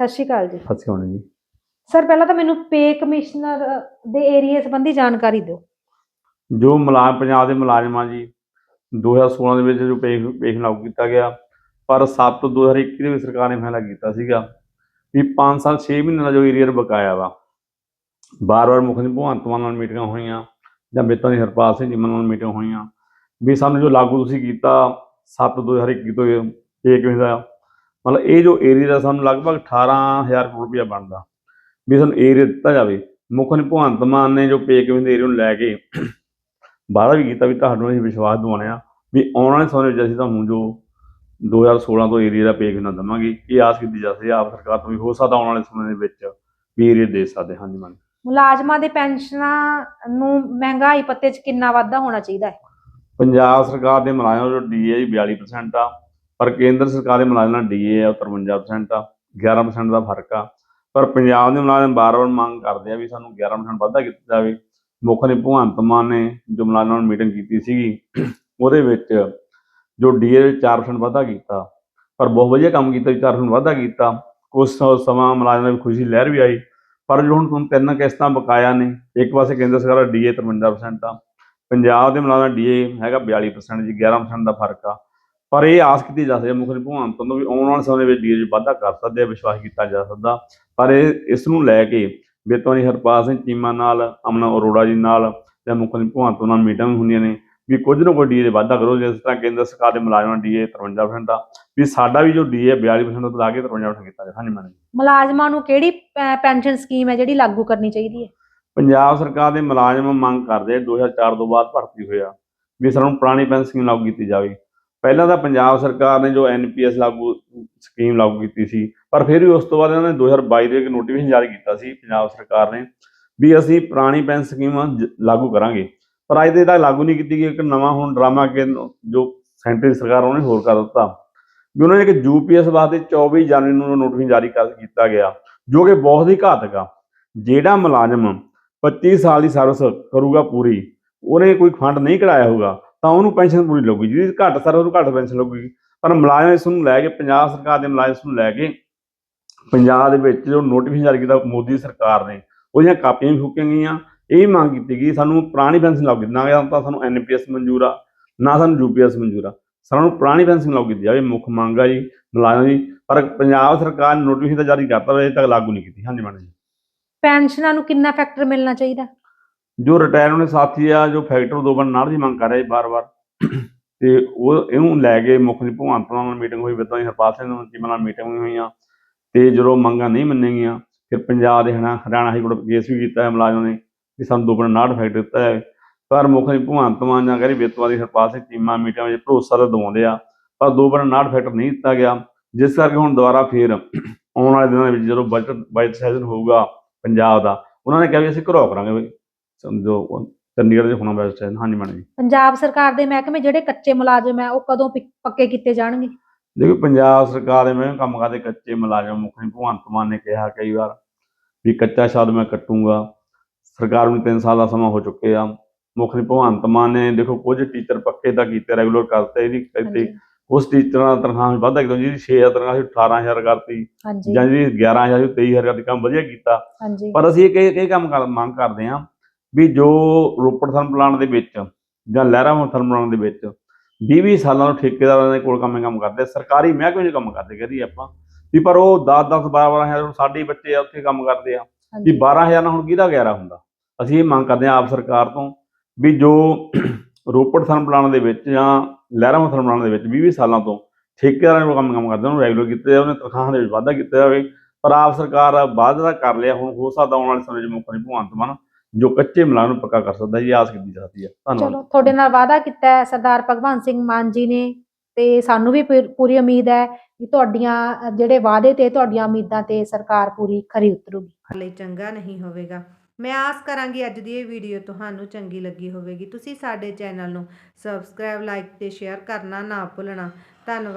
ਸਤਿ ਸ਼੍ਰੀ ਅਕਾਲ ਜੀ। ਫਸੇ ਹੋਣੇ ਜੀ। ਸਰ ਪਹਿਲਾਂ ਤਾਂ ਮੈਨੂੰ ਪੇ ਕਮਿਸ਼ਨਰ ਦੇ ਏਰੀਆ ਸੰਬੰਧੀ ਜਾਣਕਾਰੀ ਦਿਓ। ਜੋ ਮੁਲਾਜ਼ਮ ਪੰਜਾਬ ਦੇ ਮੁਲਾਜ਼ਮਾਂ ਜੀ 2016 ਦੇ ਵਿੱਚ ਜੋ ਪੇਸ਼ ਪੇਸ਼ ਲਾਗੂ ਕੀਤਾ ਗਿਆ ਪਰ 7 ਤੋਂ 2021 ਦੇ ਵਿੱਚ ਸਰਕਾਰ ਨੇ ਫੈਸਲਾ ਕੀਤਾ ਸੀਗਾ ਵੀ 5 ਸਾਲ 6 ਮਹੀਨੇ ਦਾ ਜੋ ਏਰੀਅਰ ਬਕਾਇਆ ਵਾ ਬਾਰ-ਬਾਰ ਮੁੱਖ ਮੰਤਰੀ ਭਗਵੰਤ ਮਾਨ ਨਾਲ ਮੀਟਿੰਗਾਂ ਹੋਈਆਂ ਜਾਂ ਮੇਤਾਂ ਦੀ ਹਰਪਾਲ ਸਿੰਘ ਜੀ ਨਾਲ ਮੀਟਿੰਗ ਹੋਈਆਂ ਵੀ ਸਾਨੂੰ ਜੋ ਲਾਗੂ ਤੁਸੀਂ ਕੀਤਾ 7 2021 ਤੋਂ ਇਹ ਕਿਵੇਂ ਦਾ ਮਤਲਬ ਇਹ ਜੋ ਏਰੀਆ ਦਾ ਸਾਨੂੰ ਲਗਭਗ 18000 ਕਰੋੜ ਰੁਪਇਆ ਬਣਦਾ। ਵੀ ਸਾਨੂੰ ਏਰੀਆ ਦਿੱਤਾ ਜਾਵੇ। ਮੁੱਖ ਭਗਵੰਤ ਮਾਨ ਨੇ ਜੋ ਪੇ ਕਿਵੇਂ ਦੇ ਏਰੀਆ ਨੂੰ ਲੈ ਕੇ ਵਾਅਦਾ ਵੀ ਕੀਤਾ ਵੀ ਤੁਹਾਨੂੰ ਅਸੀਂ ਵਿਸ਼ਵਾਸ ਦਿਵਾਉਣੇ ਆ ਵੀ ਆਉਣ ਵਾਲੇ ਸਮੇਂ ਵਿੱਚ ਅਸੀਂ ਤੁਹਾਨੂੰ ਜੋ 2016 ਤੋਂ ਏਰੀਆ ਦਾ ਪੇਜ ਨਾ ਦਵਾਂਗੇ। ਇਹ ਆਸ ਕੀਤੀ ਜਾ ਸਕਦੀ ਆਪ ਸਰਕਾਰ ਤੋਂ ਵੀ ਹੋ ਸਕਦਾ ਆਉਣ ਵਾਲੇ ਸਮੇਂ ਦੇ ਵਿੱਚ ਵੀ ਏਰੀਆ ਦੇ ਸਕਦੇ। ਹਾਂ ਜੀ man ਮੁਲਾਜ਼ਮਾਂ ਦੇ ਪੈਨਸ਼ਨਾਂ ਨੂੰ ਮਹਿੰਗਾਈ ਪੱਤੇ 'ਚ ਕਿੰਨਾ ਵਾਧਾ ਹੋਣਾ ਚਾਹੀਦਾ ਹੈ? ਪੰਜਾਬ ਸਰਕਾਰ ਦੇ ਮੁਲਾਜ਼ਮਾਂ ਜੋ ਡੀਏ 42% ਆ। ਪਰ ਕੇਂਦਰ ਸਰਕਾਰ ਦੇ ਮੁਲਾਜ਼ਮਾਂ ਡੀਏ ਆ 53% ਆ 11% ਦਾ ਫ਼ਰਕ ਆ। ਪਰ ਪੰਜਾਬ ਦੇ ਮੁਲਾਜ਼ਮ ਬਾਰ-ਬਾਰ ਮੰਗ ਕਰਦੇ ਆ ਵੀ ਸਾਨੂੰ 11% ਵਾਧਾ ਕੀਤਾ ਜਾਵੇ। ਮੁੱਖ ਨੇ ਭਗਵੰਤ ਮਾਨ ਨੇ ਜੋ ਮੁਲਾਜ਼ਮਾਂ ਨਾਲ ਮੀਟਿੰਗ ਕੀਤੀ ਸੀਗੀ। ਉਹਦੇ ਵਿੱਚ ਜੋ ਡੀਏ ਵਿੱਚ 4% ਵਾਧਾ ਕੀਤਾ, ਪਰ ਬਹੁਤ ਵਧੀਆ ਕੰਮ ਕੀਤਾ ਵੀ 4% ਵਾਧਾ ਕੀਤਾ। ਕੁਝ ਸਮਾਂ ਮੁਲਾਜ਼ਮਾਂ ਦੀ ਖੁਸ਼ੀ ਲਹਿਰ ਵੀ ਆਈ। ਪਰ ਜੋ ਹੁਣ ਤੁਹਾਨੂੰ ਤਿੰਨ ਕਿਸ਼ਤਾਂ ਬਕਾਇਆ ਨੇ, ਇੱਕ ਪਾਸੇ ਕੇਂਦਰ ਸਰਕਾਰ ਦਾ ਡੀਏ 53% ਆ। ਪੰਜਾਬ ਦੇ ਮੁਲਾਜ਼ਮਾਂ ਡੀਏ ਹੈਗਾ 42% ਜੀ 11% ਦਾ ਫ਼ਰਕ ਆ। ਪਰ ਇਹ ਆਸ ਕੀਤੀ ਜਾ ਸਕਦੀ ਹੈ ਮੁੱਖ ਮੰਤਰੀ ਭਗਵੰਤ ਤੋਂ ਵੀ ਆਉਣ ਵਾਲੇ ਸਮੇਂ ਦੇ ਵਿੱਚ 'ਚ ਵਾਧਾ ਕਰ ਸਕਦੇ ਆ ਵਿਸ਼ਵਾਸ ਕੀਤਾ ਜਾ ਸਕਦਾ। ਪਰ ਇਹ ਇਸ ਨੂੰ ਲੈ ਕੇ ਬੇਤਵਾਨੀ ਹਰਪਾਲ ਸਿੰਘ ਚੀਮਾ ਨਾਲ ਅਮਨ ਅਰੋੜਾ ਜੀ ਨਾਲ ਤੇ ਮੁੱਖ ਮੰਤਰੀ ਭਗਵੰਤ ਨਾਲ ਮੀਟਿੰਗ ਹੁੰਦੀਆਂ ਨੇ ਵੀ ਕੁਝ ਨਾ ਕੁਝ ਡੀਏ ਵਾਧਾ ਕਰੋ ਜਿਸ ਤਰ੍ਹਾਂ ਕੇਂਦਰ ਸਰਕਾਰ ਦੇ ਮੁਲਾਜ਼ਮਾਂ ਡੀਏ 53% ਆ ਵੀ ਸਾਡਾ ਵੀ ਜੋ ਡੀਏ 42% ਤੋਂ ਵਧਾ ਕੇ 53% ਕੀਤਾ ਜਾਵੇ। ਹਾਂਜੀ ਮੈਡਮ ਮੁਲਾਜ਼ਮਾਂ ਨੂੰ ਕਿਹੜੀ ਪੈਨਸ਼ਨ ਸਕੀਮ ਹੈ ਜਿਹੜੀ ਲਾਗੂ ਕਰਨੀ ਚਾਹੀਦੀ ਹੈ? ਪੰਜਾਬ ਸਰਕਾਰ ਦੇ ਮੁਲਾਜ਼ਮ ਮੰਗ ਕਰਦੇ ਆ, 2004 ਤੋਂ ਬਾਅਦ ਭਰਤੀ ਹੋਇਆ ਵੀ ਸਾਨੂੰ ਪੁਰਾਣੀ ਪੈਨਸ਼ਨ ਸਕੀਮ ਲਾਗੂ ਕੀਤੀ ਜਾਵੇ। ਪਹਿਲਾਂ ਤਾਂ ਪੰਜਾਬ ਸਰਕਾਰ ਨੇ ਜੋ ਐਨਪੀਐਸ ਲਾਗੂ ਸਕੀਮ ਲਾਗੂ ਕੀਤੀ ਸੀ, ਪਰ ਫਿਰ ਵੀ ਉਸ ਤੋਂ ਬਾਅਦ ਇਹਨਾਂ ਨੇ 2022 ਦੇ ਇੱਕ ਨੋਟੀਫਿਕੇਸ਼ਨ ਜਾਰੀ ਕੀਤਾ ਸੀ ਪੰਜਾਬ ਸਰਕਾਰ ਨੇ ਵੀ ਅਸੀਂ ਪੁਰਾਣੀ ਪੈਨਸ਼ਨ ਸਕੀਮ ਜ- ਲਾਗੂ ਕਰਾਂਗੇ। ਪਰ ਅੱਜ ਦੇ ਤੱਕ ਲਾਗੂ ਨਹੀਂ ਕੀਤੀ ਗਈ, ਇੱਕ ਨਵਾਂ ਹੁਣ ਡਰਾਮਾ ਕਿ ਜੋ ਸੈਂਟਰੀ ਸਰਕਾਰ ਉਹਨੇ ਹੋਰ ਕਰ ਦਿੱਤਾ। ਵੀ ਉਹਨਾਂ ਨੇ ਇੱਕ ਯੂਪੀਐਸ ਵਾਸਤੇ 24 ਜਨਵਰੀ ਨੂੰ ਨੋਟੀਫਿਕੇਸ਼ਨ ਜਾਰੀ ਕਰ, ਕੀਤਾ ਗਿਆ, ਜੋ ਕਿ ਬਹੁਤ ਹੀ ਘਾਤਕ ਆ। ਜਿਹੜਾ ਮੁਲਾਜ਼ਮ 25 ਸਾਲ ਦੀ ਸਰਵਿਸ ਕਰੂਗਾ ਪੂਰੀ, ਉਹਨੇ ਕੋਈ ਫੰਡ ਨਹੀਂ ਕਢਾਇਆ ਹੋਊਗਾ। ਤਾਂ ਉਹਨੂੰ ਪੈਨਸ਼ਨ ਪੂਰੀ ਲੱਗੂਗੀ, ਜਿਹਦੀ ਘੱਟ ਸਰਵਿਸ ਉਹਨੂੰ ਘੱਟ ਪੈਨਸ਼ਨ ਲੱਗੂਗੀ। ਪਰ ਮੁਲਾਜ਼ਮ ਇਸ ਨੂੰ ਲੈ ਕੇ, ਪੰਜਾਬ ਸਰਕਾਰ ਦੇ ਮੁਲਾਜ਼ਮ ਇਸ ਨੂੰ ਲੈ ਕੇ, ਪੰਜਾਬ ਦੇ ਵਿੱਚ ਜੋ ਨੋਟੀਫਿਕੇਸ਼ਨ ਜਾਰੀ ਕੀਤਾ ਮੋਦੀ ਸਰਕਾਰ ਨੇ, ਉਹਦੀਆਂ ਕਾਪੀਆਂ ਵੀ ਫੂਕੀਆਂ ਗਈਆਂ। ਇਹ ਮੰਗ ਕੀਤੀ ਗਈ, ਸਾਨੂੰ ਪੁਰਾਣੀ ਪੈਨਸ਼ਨ ਲਾਗੂ ਨਾ ਤਾਂ ਸਾਨੂੰ ਐਨਪੀਐਸ ਮਨਜ਼ੂਰ ਆ, ਨਾ ਸਾਨੂੰ ਯੂਪੀਐਸ ਮਨਜ਼ੂਰ ਆ। ਸਾਨੂੰ ਪੁਰਾਣੀ ਪੈਨਸ਼ਨ ਲਾਗੂ ਜਾਵੇ, ਮੁੱਖ ਮੰਗ ਆ ਜੀ, ਮੁਲਾਜ਼ਮ ਜੀ ਪਰ ਪੰਜਾਬ ਸਰਕਾਰ ਨੇ ਨੋਟੀਫਿਕੇਸ਼ਨ ਜਾਰੀ ਕਰਤਾ ਪਰ ਅਜੇ ਤੱਕ ਲਾਗੂ ਨਹੀਂ ਕੀਤੀ। ਹਾਂਜੀ ਮੈਡਮ ਜੀ। ਪੈਨਸ਼ਨਾਂ ਨੂੰ ਕਿੰਨਾ ਫੈਕਟਰ ਮਿਲਣਾ ਚਾਹੀਦਾ? ਜੋ ਰਿਟਾਇਰ ਹੋਣੇ ਸਾਥੀ ਆ, ਜੋ ਫੈਕਟਰ ਦੋ ਬਣ ਨਾਲ ਦੀ ਮੰਗ ਕਰ ਰਹੇ ਬਾਰ-ਬਾਰ। ਤੇ ਉਹ ਇਹਨੂੰ ਲੈ ਕੇ ਮੁੱਖ ਮੰਤਰੀ ਭਗਵੰਤ ਮਾਨ ਨਾਲ ਮੀਟਿੰਗ ਹੋਈ ਬਿੱਦਾਂ ਹੀ ਹਰਪਾਲ ਸਿੰਘ ਨਾਲ ਚੀਮਾ ਨਾਲ ਮੀਟਿੰਗ ਹੋਈਆਂ। ਤੇ ਜਦੋਂ ਮੰਗਾਂ ਨਹੀਂ ਮੰਨੀਆਂ, ਫਿਰ ਪੰਜਾਬ ਦੇ ਹਨਾ, ਹਰਿਆਣਾ ਹਾਈ ਕੋਰਟ ਕੇਸ ਵੀ ਕੀਤਾ ਹੈ ਮੁਲਾਜ਼ਮਾਂ ਨੇ, ਵੀ ਸਾਨੂੰ ਦੋ ਬਣ ਨਾੜ ਫੈਕਟਰ ਦਿੱਤਾ ਹੈ। ਪਰ ਮੁੱਖ ਮੰਤਰੀ ਭਗਵੰਤ ਮਾਨ ਜਾਂ ਕਹਿੰਦੇ ਬੇਤਵਾ ਦੀ ਹਰਪਾਲ ਸਿੰਘ ਟੀਮਾਂ ਮੀਟਿੰਗ ਵਿੱਚ ਭਰੋਸਾ ਤਾਂ ਦਵਾਉਂਦੇ ਆ, ਪਰ ਦੋ ਬਣ ਨਾੜ ਫੈਕਟਰ ਨਹੀਂ ਦਿੱਤਾ ਗਿਆ। ਜਿਸ ਕਰਕੇ ਹੁਣ ਦੁਬਾਰਾ ਫੇਰ ਆਉਣ ਵਾਲੇ ਦਿਨਾਂ ਵਿੱਚ ਜਦੋਂ ਬਜਟ ਬਜਟ ਸੈਸ਼ਨ ਹੋਊਗਾ ਪੰਜਾਬ ਦਾ, ਉਹਨਾਂ ਨੇ ਕਿਹਾ ਵੀ ਅਸੀਂ ਘਰੋ ਕਰਾਂਗੇ। ਸਮਝੋ ਚੰਡੀਗੜ੍ਹ ਦੇ ਹੋਣਾ ਬੈਸਟ ਹੈ। ਹਾਂਜੀ ਮੈਡਮ ਜੀ। ਪੰਜਾਬ ਸਰਕਾਰ ਦੇ ਮਹਿਕਮੇ ਜਿਹੜੇ ਕੱਚੇ ਮੁਲਾਜ਼ਮ ਹੈ ਉਹ ਕਦੋਂ ਪਿ- ਪੱਕੇ ਕੀਤੇ ਜਾਣਗੇ? ਦੇਖੋ ਪੰਜਾਬ ਸਰਕਾਰ ਦੇ ਮੈਂ ਕੰਮ ਕਰਦੇ ਕੱਚੇ ਮੁਲਾਜ਼ਮ ਮੁੱਖ ਮੰਤਰੀ ਭਗਵੰਤ ਮਾਨ ਨੇ ਕਿਹਾ ਕਈ ਵਾਰ ਵੀ ਕੱਚਾ ਸ਼ਬਦ ਮੈਂ ਕੱਟੂੰਗਾ। ਸਰਕਾਰ ਨੂੰ 3 ਸਾਲ ਦਾ ਸਮਾਂ ਹੋ ਚੁੱਕੇ ਆ ਮੁੱਖ ਮੰਤਰੀ ਭਗਵੰਤ ਮਾਨ ਨੇ ਦੇਖੋ ਕੁਝ ਟੀਚਰ ਪੱਕੇ ਤਾਂ ਕੀਤੇ ਰੈਗੂਲਰ ਕਰਤੇ ਇਹਦੀ ਹਾਂਜੀ। ਕਰਤੇ ਉਸ ਟੀਚਰਾਂ ਦੀ ਤਨਖਾਹ ਵੀ ਵਾਧਾ ਕੀਤੀ ਜਿਹਦੀ 6000 ਤਨਖਾਹ ਸੀ 18000 ਕਰਤੀ। ਹਾਂਜੀ। ਜਾਂ ਜਿਹਦੀ 11000 ਸੀ 23000 ਕਰਤੀ। ਕੰਮ ਵਧੀਆ ਕੀਤਾ। ਹਾਂਜੀ। ਪਰ ਅਸੀਂ ਇਹ ਇਹ ਕੰਮ ਕਰ ਮੰਗ ਕਰਦੇ ਹਾਂ ਵੀ ਜੋ ਰੋਪੜ ਥਰਮਲ ਪਲਾਂਟ ਦੇ ਵਿੱਚ ਜਾਂ ਲਹਿਰਾ ਥਰਮਲ ਪਲਾਂਟ ਦੇ ਵਿੱਚ 20-20 ਸਾਲਾਂ ਤੋਂ ਠੇਕੇਦਾਰਾਂ ਦੇ ਕੋਲ ਕੰਮ ਕੰਮ ਕਰਦੇ ਸਰਕਾਰੀ ਮਹਿਕਮੇ 'ਚ ਕੰਮ ਕਰਦੇ ਕਹਦੀ ਆਪਾਂ। ਵੀ ਪਰ ਉਹ 10-10 12-12 ਹਜ਼ਾਰ ਸਾਡੇ ਹੀ ਬੱਚੇ ਆ ਉੱਥੇ ਕੰਮ ਕਰਦੇ ਆ। ਵੀ ਹਾਂਜੀ। 12000 ਨਾਲ ਹੁਣ ਕਿਹਦਾ 11 ਹੁੰਦਾ? ਅਸੀਂ ਇਹ ਮੰਗ ਕਰਦੇ ਹਾਂ ਆਪ ਸਰਕਾਰ ਤੋਂ ਵੀ ਜੋ ਰੋਪੜ ਥਰਮਲ ਪਲਾਂਟ ਦੇ ਵਿੱਚ ਜਾਂ ਲਹਿਰਾ ਥਰਮਲ ਪਲਾਂਟ ਦੇ ਵਿੱਚ 20-20 ਸਾਲਾਂ ਤੋਂ ਠੇਕੇਦਾਰਾਂ ਨੂੰ ਕੰਮ ਕੰਮ ਕਰਦੇ ਉਹਨੂੰ ਰੈਗੂਲਰ ਕੀਤੇ ਜਾਵੇ ਉਹਨੇ ਤਨਖਾਹਾਂ ਦੇ ਵਿੱਚ ਵਾਧਾ ਕੀਤਾ ਜਾਵੇ। ਪਰ ਆਪ ਸਰਕਾਰ ਵਾਅਦਾ ਕਰ ਲਿਆ ਹੁਣ ਹੋ ਸਕਦਾ ਆਉਣ ਵਾਲੇ ਸਮੇਂ 'ਚ ਮੁੱਖ ਮੰਤਰੀ ਭਗਵੰਤ ਮਾਨ ਜੋ ਕੱਚੇ ਮੁਲਾਜ਼ਮ ਨੂੰ ਪੱਕਾ ਕਰ ਸਕਦਾ ਜੀ ਆਸ ਕੀਤੀ ਜਾ ਸਕਦੀ ਹੈ। ਧੰਨਵਾਦ। ਚਲੋ ਤੁਹਾਡੇ ਨਾਲ ਵਾਅਦਾ ਕੀਤਾ ਹੈ ਸਰਦਾਰ ਭਗਵੰਤ ਸਿੰਘ ਮਾਨ ਜੀ ਨੇ ਤੇ ਸਾਨੂੰ ਵੀ ਪੂਰ- ਪੂਰੀ ਉਮੀਦ ਹੈ ਕਿ ਤੁਹਾਡੀਆਂ ਅ, ਜਿਹੜੇ ਵਾਅਦੇ ਤੇ ਤੁਹਾਡੀਆਂ ਉਮੀਦਾਂ ਤੇ ਸਰਕਾਰ ਪੂਰੀ ਖਰੀ ਉਤਰੂਗੀ। ਲਈ ਚੰਗਾ ਨਹੀਂ ਹੋਵੇਗਾ। ਮੈਂ ਆਸ ਕਰਾਂਗੀ ਅੱਜ ਦੀ ਇਹ ਵੀਡੀਓ ਤੁਹਾਨੂੰ ਚੰਗੀ ਲੱਗੀ ਹੋਵੇਗੀ। ਤੁਸੀਂ ਸਾਡੇ ਚੈਨਲ ਨੂੰ ਸਬਸਕ੍ਰਾਈਬ ਲਾਈਕ ਤੇ ਸ਼ੇਅਰ ਕਰਨਾ ਨਾ ਭੁੱਲਣਾ। ਧੰਨਵਾਦ।